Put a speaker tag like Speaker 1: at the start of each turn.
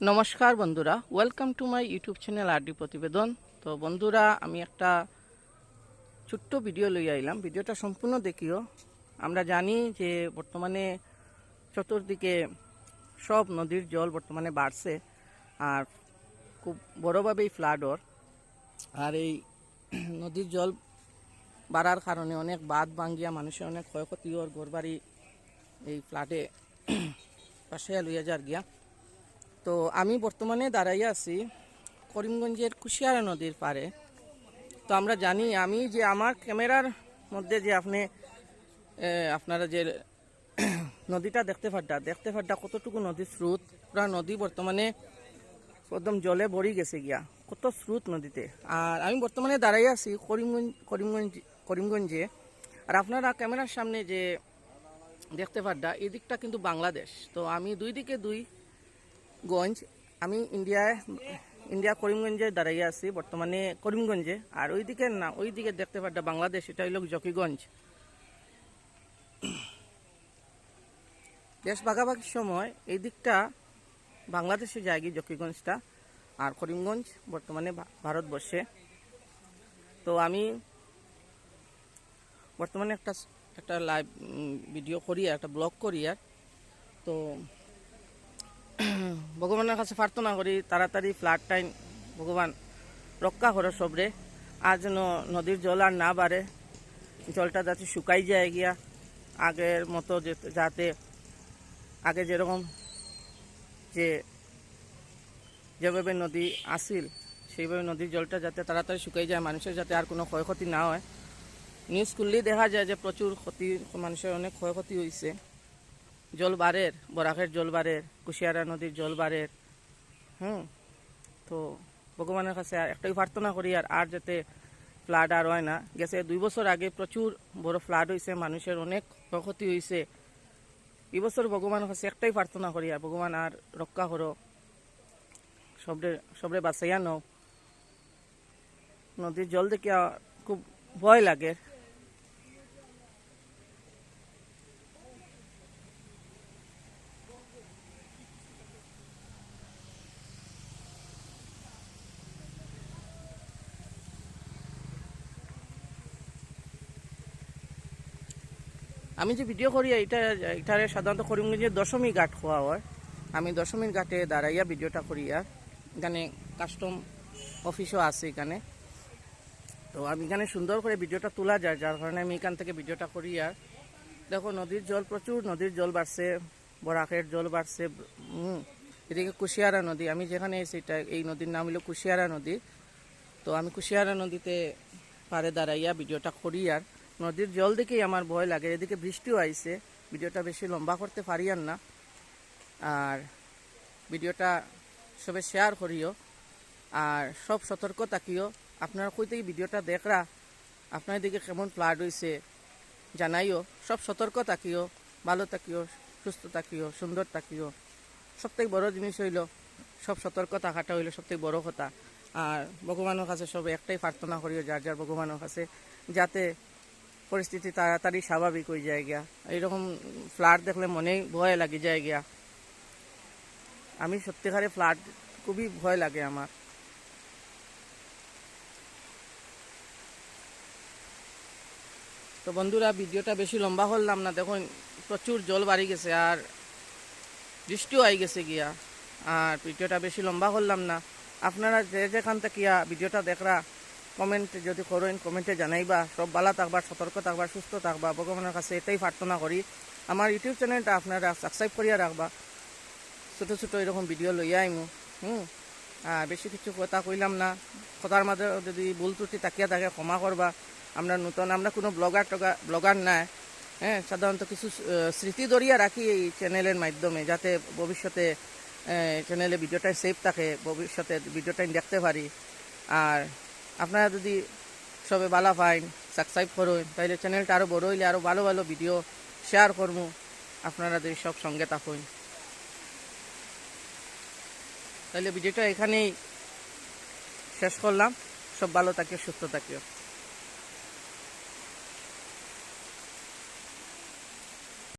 Speaker 1: নমস্কার বন্ধুরা welcome to my YouTube channel RD প্রতিবেদন তো বন্ধুরা, আমি একটা ছোট্ট ভিডিও লই আইলাম। ভিডিওটা সম্পূর্ণ দেখিও। আমরা জানি যে বর্তমানে চতুর্দিকে সব নদীর জল বর্তমানে বাড়ছে, আর খুব বড়োভাবেই ফ্লাডর আর এই নদীর জল বাড়ার কারণে অনেক বাঁধ ভাঙ্গিয়া মানুষের অনেক ক্ষয়ক্ষতি ওর ঘরবাড়ি এই ফ্লাডে পাশে লইয়া যার গিয়া। তো আমি বর্তমানে দাঁড়াইয়া আছি করিমগঞ্জের কুশিয়ারা নদীর পারে তো আমরা জানি, আমি যে আমার ক্যামেরার মধ্যে যে আপনি আপনারা যে নদীটা দেখতে পাড্ডা দেখতে পাড্ডা কতটুকু নদীর স্রোত? পুরা নদী বর্তমানে একদম জলে ভরি গেছে গিয়া, কত স্রোত নদীতে। আর আমি বর্তমানে দাঁড়াই আছি করিমগঞ্জ করিমগঞ্জ, করিমগঞ্জে। আর আপনারা ক্যামেরার সামনে যে দেখতে পাড্ডা এই দিকটা কিন্তু বাংলাদেশ। তো আমি দুই দিকে দুই গঞ্জ, আমি ইন্ডিয়ায় ইন্ডিয়া করিমগঞ্জে দাঁড়াইয়া আছি, বর্তমানে করিমগঞ্জে। আর ওই দিকে না ওই দিকে দেখতে পাড্ডা বাংলাদেশ, এটা হইল জকিগঞ্জ। দেশ ভাগাভাগির সময়, এই দিকটা বাংলাদেশে জায়গি জকিগঞ্জটা আর করিমগঞ্জ, বর্তমানে ভারতবর্ষে। তো আমি বর্তমানে একটা একটা লাইভ ভিডিও করি আর একটা ব্লগ করি আর। তো ভগবানের কাছে প্রার্থনা করি, তাড়াতাড়ি ফ্লাড টাইম ভগবান রক্ষা করো সবরে। যেন নদীর জল আর না বাড়ে, জলটা যাতে শুকাই যায় গিয়া, আগের মতো যাতে আগে যেরকম যে, যেভাবে নদী আসিল, সেইভাবে নদীর জলটা যাতে তাড়াতাড়ি শুকাই যায়, মানুষের যাতে আর কোনো ক্ষয়ক্ষতি না হয়। নিউজ খুললেই দেখা যায় যে প্রচুর ক্ষতি, মানুষের অনেক ক্ষয়ক্ষতি হয়েছে জল বাড়ের বরাকের জল বাড়ের কুশিয়ারা নদীর জল বাড়ের হুম? তো ভগবানের কাছে একটাই প্রার্থনা করি আর আর যাতে ফ্লাড আর হয় না। গেছে দুই বছর আগে প্রচুর বড় ফ্লাড হয়েছে মানুষের অনেক ক্ষয়ক্ষতি হয়েছে এই বছর ভগবানের কাছে একটাই প্রার্থনা করি আর, ভগবান আর রক্ষা করো। সবরে সবরে বাঁচাইয়া নদীর জল দেখে খুব ভয় লাগে। আমি যে ভিডিও করি এটা এটারে সাধারণত করিমগঞ্জের দশমী ঘাট খোয়া হয়। আমি দশমীর ঘাটে দাঁড়াইয়া ভিডিওটা করি আর এখানে কাস্টম অফিসও আছে এখানে। তো আমি এখানে সুন্দর করে ভিডিওটা তোলা যায়, যার কারণে আমি এখান থেকে ভিডিওটা করি আর দেখো নদীর জল প্রচুর, নদীর জল বাড়ছে, বরাকের জল বাড়ছে এদিকে কুশিয়ারা নদী, আমি যেখানে এসে এটা, এই নদীর নাম হলো কুশিয়ারা নদী। তো আমি কুশিয়ারা নদীতে পারে দাঁড়াইয়া ভিডিওটা করি আর নদীর জল দেখেই আমার ভয় লাগে। এদিকে বৃষ্টিও আইছে। ভিডিওটা বেশি লম্বা করতে পারি আর না। আর ভিডিওটা সবে শেয়ার করিও। আর সব সতর্ক থাকিও। আপনার কইতেই ভিডিওটা দেখরা, আপনার দিকে কেমন ফ্লাড হয়েছে জানাইও। সব সতর্ক থাকিও, ভালো থাকিও, সুস্থ থাকিও, সুন্দর থাকিও। সবথেকে বড় জিনিস হইল, সব সতর্ক থাকাটা হইল সবথেকে বড় কথা। আর ভগবানের কাছে সব একটাই প্রার্থনা করিও, যার যার ভগবানের কাছে। যাতে পরিস্থিতি তাড়াতাড়ি স্বাভাবিক হয়ে যায় গিয়া। এইরকম ফ্লাড দেখলে মনেই ভয় লাগে যায় গিয়া। আমি সত্যিকারে ফ্লাড খুবই ভয় লাগে আমার। তো বন্ধুরা, ভিডিওটা বেশি লম্বা করলাম না। দেখুন, প্রচুর জল বাড়ি গেছে আর বৃষ্টিও আই গেছে গিয়া। আর ভিডিওটা বেশি লম্বা করলাম না। আপনারা যে যেখান থেকে ভিডিওটা দেখরা কমেন্ট যদি করেন কমেন্টে জানাইবা। সব ভালো থাকবা, সতর্ক থাকবা, সুস্থ থাকবা। ভগবানের কাছে এটাই প্রার্থনা করি। আমার ইউটিউব চ্যানেলটা আপনারা সাবস্ক্রাইব করিয়া রাখবা। ছোটো ছোটো এরকম ভিডিও লইয়া আইমু। হুম? আর বেশি কিছু কথা কইলাম না। কথার মাঝে যদি ভুল ত্রুটি তাকিয়া থাকে, ক্ষমা করবা। আমরা নতুন, আমরা কোনো ব্লগার টগা ব্লগার নাই। হ্যাঁ সাধারণত কিছু স্মৃতি দরিয়া রাখি এই চ্যানেলের মাধ্যমে, যাতে ভবিষ্যতে চ্যানেলে ভিডিওটা সেভ থাকে, ভবিষ্যতে ভিডিওটা দেখতে পারি। আর আপনারা যদি সবে ভালো পাইন সাবস্ক্রাইব করুন, তাহলে চ্যানেলটা আরও বড় হইলে আরও ভালো ভালো ভিডিও শেয়ার করব আপনারা যদি সব সঙ্গে থাকুন। তাহলে ভিডিওটা এখানেই শেষ করলাম। সব ভালো থাকিও, সুস্থ থাকিও।